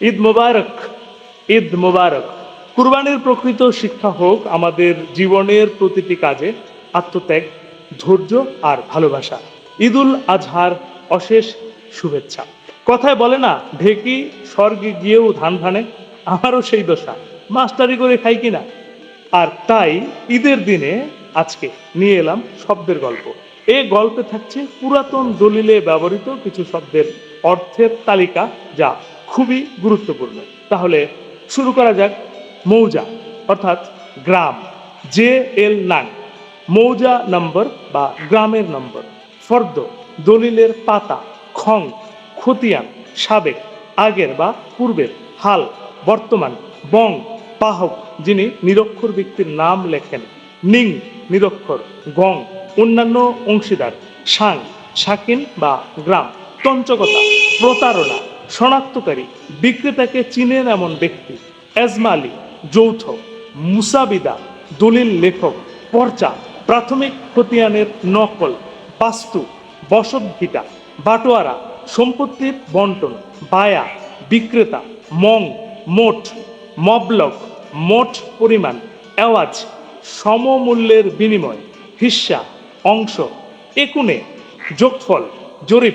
ঈদ মোবারক ঈদ মোবারক। কুরবানির প্রকৃত শিক্ষা হোক আমাদের জীবনের প্রতিটি কাজে আত্মত্যাগ, ধৈর্য আর ভালোবাসা। ঈদুল আজহার অশেষ শুভেচ্ছা। কথায় বলে না, ঢেকি স্বর্গে গিয়েও ধান ধানে আমারও সেই দশা। মাস্টারি করে খাই কিনা? আর তাই ঈদের দিনে আজকে নিয়ে এলাম শব্দের গল্প। এই গল্পে থাকছে পুরাতন দলিলে ব্যবহৃত কিছু শব্দের অর্থের তালিকা যা খুবই গুরুত্বপূর্ণ। তাহলে শুরু করা যাক মৌজা, অর্থাৎ গ্রাম, জে এল নাং মৌজা নম্বর বা গ্রামের নম্বর। ফর্দ, দলিলের পাতা, খং, খতিয়ান, সাবেক, আগের বা পূর্বের, হাল, বর্তমান, বং পাহক যিনি নিরক্ষর ব্যক্তির নাম লেখেন। নিং, নিরক্ষর, গং, অন্যান্য অংশীদার, সাং, শাকিন বা গ্রাম তঞ্চকতা প্রতারণা। শনাক্তকারী, বিক্রেতাকে চিনেন এমন ব্যক্তি। এজমালি যৌথ। মুসাবিদা দলিল লেখক। পর্চা, প্রাথমিক খতিয়ানের নকল। বাস্তু বসতভিটা বাটোয়ারা, সম্পত্তির বন্টন। বায়া, বিক্রেতা। মং, মোট। মবলক মোট পরিমাণ। অ্যাওয়াজ সমমূল্যের বিনিময়। হিস্সা, অংশ। একুনে যোগফল, জরিপ,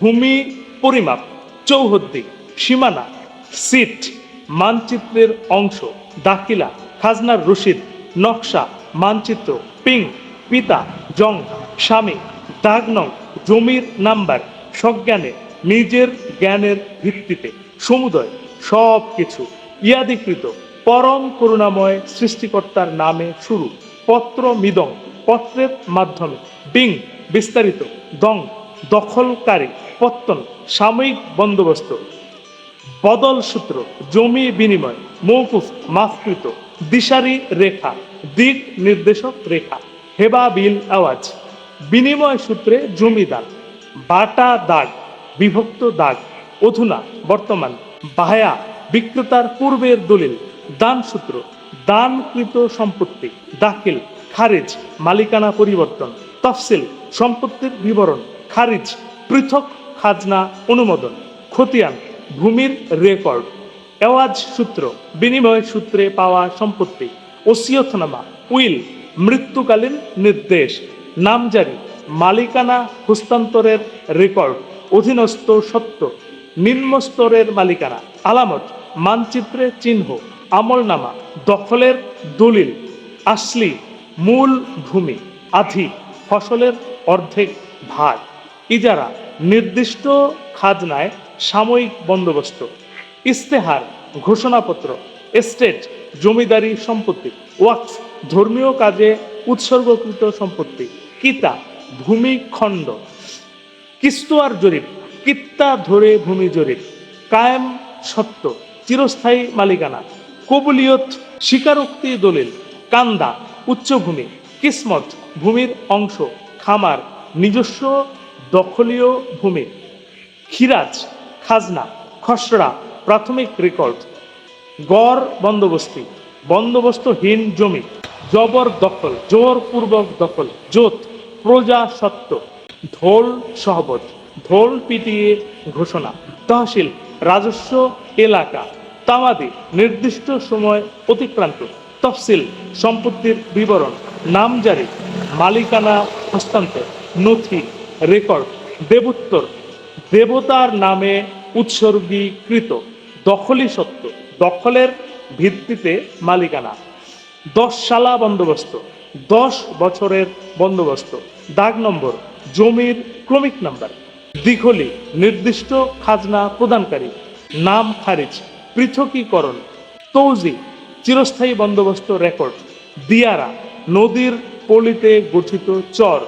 ভূমি পরিমাপ। চৌহদ্দি, সীমানা, সিট, মানচিত্রের অংশ, দাখিলা, খাজনার রশিদ, নকশা, মানচিত্র, পিং, পিতা, জং, স্বামী দাগনং জমির নাম্বার, সজ্ঞানে, নিজের জ্ঞানের ভিত্তিতে, সমুদয় সব কিছু ইয়াদিকৃত, পরম করুণাময় সৃষ্টিকর্তার নামে শুরু। পত্র মিদং, পত্রের মাধ্যমে। বিং বিস্তারিত। দং, দখলকারী। পত্তন, সাময়িক বন্দোবস্ত, বদল সূত্র, জমি বিনিময়, মৌকুফ মাফকৃত দিশারি রেখা, দিক নির্দেশক রেখা, হেবা বিল আওয়াজ, বিনিময় সূত্রে জমিদান বাটা দাগ, বিভক্ত দাগ, অধুনা, বর্তমান, বাহায়া, বিক্রেতার পূর্বের দলিল, দান সূত্র, দানকৃত সম্পত্তি, দাখিল, খারিজ, মালিকানা পরিবর্তন, তফসিল, সম্পত্তির বিবরণ, খারিজ, পৃথক খাজনা অনুমোদন, খতিয়ান, ভূমির রেকর্ড, এওয়াজ সূত্র, বিনিময় সূত্রে পাওয়া সম্পত্তি, ওসিয়তনামা, উইল, মৃত্যুকালীন নির্দেশ নামজারি মালিকানা হস্তান্তরের রেকর্ড, অধীনস্থ সত্য, নিম্ন স্তরের মালিকানা, আলামত, মানচিত্রে চিহ্ন, আমলনামা, দখলের দলিল, আসলি, মূল ভূমি, আধি, ফসলের অর্ধেক ভাগ, ইজারা নির্দিষ্ট খাজনায় সাময়িক বন্দোবস্ত, ইস্তেহার, ঘোষণাপত্র, এস্টেট, জমিদারি সম্পত্তি, ওয়াকফ, ধর্মীয় কাজে উৎসর্গকৃত সম্পত্তি, কিতা ভূমিখণ্ড কিস্তোয়ার জরিপ, কিত্তা ধরে ভূমি জরিপ, কায়েম সত্য, চিরস্থায়ী মালিকানা, কবুলিয়ত, স্বীকারোক্তি দলিল, কান্দা, উচ্চভূমি, কিসমত, ভূমির অংশ, খামার, নিজস্ব দখলীয় ভূমি, খিরাজ, খাজনা, খসড়া, প্রাথমিক রেকর্ড, গড় বন্দোবস্তি, বন্দোবস্তহীন জমি, জবর দখল, জোরপূর্বক দখল জোত প্রজা সত্ত্ব ঢোল সহবত ঢোল পিটিয়ে ঘোষণা, তহসিল, রাজস্ব এলাকা, তামাদি, নির্দিষ্ট সময় অতিক্রান্ত, তফসিল, সম্পত্তির বিবরণ নামজারি মালিকানা হস্তান্তর, নথি রেকর্ড দেবোত্তর। দেবতার নামে উৎসর্গীকৃত দখলি সত্য। দখলের ভিত্তিতে মালিকানা। দশ সালা বন্দোবস্ত, দশ বছরের বন্দোবস্ত। দাগ নম্বর, জমির ক্রমিক নাম্বার। দিঘলি, নির্দিষ্ট খাজনা প্রদানকারী। নাম খারিজ, পৃথকীকরণ। তৌজি, চিরস্থায়ী বন্দোবস্ত রেকর্ড দিয়ারা, নদীর পলিতে গঠিত চর।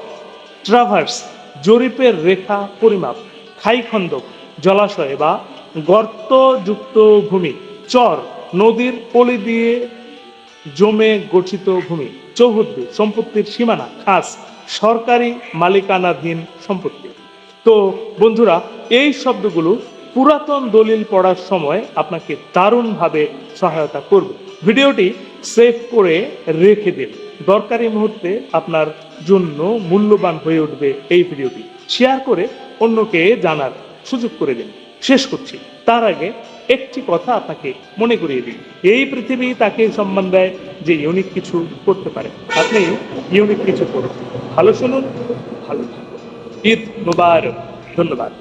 ট্রাভার্স জরিপের রেখা পরিমাপ, খাইখন্দক, জলাশয় বা গর্তযুক্ত ভূমি, চর, নদীর পলি দিয়ে জমে গঠিত ভূমি, চৌহদ্দি, সম্পত্তির সীমানা, খাস, সরকারি মালিকানাধীন সম্পত্তি। তো বন্ধুরা, এই শব্দগুলো পুরাতন দলিল পড়ার সময় আপনাকে দারুণভাবে সহায়তা করবে। ভিডিওটি সেভ করে রেখে দিন। দরকারি মুহূর্তে আপনার জন্য মূল্যবান হয়ে উঠবে এই ভিডিওটি। শেয়ার করে অন্যকে জানার সুযোগ করে দিন। শেষ করছি। তার আগে একটি কথা আপনাকে মনে করিয়ে দিই। এই পৃথিবী তাকে সম্মান দেয় যে ইউনিক কিছু করতে পারে। আপনি ইউনিক কিছু করুন। ভালো শুনুন, ভালো ঈদ মুবারক। ধন্যবাদ।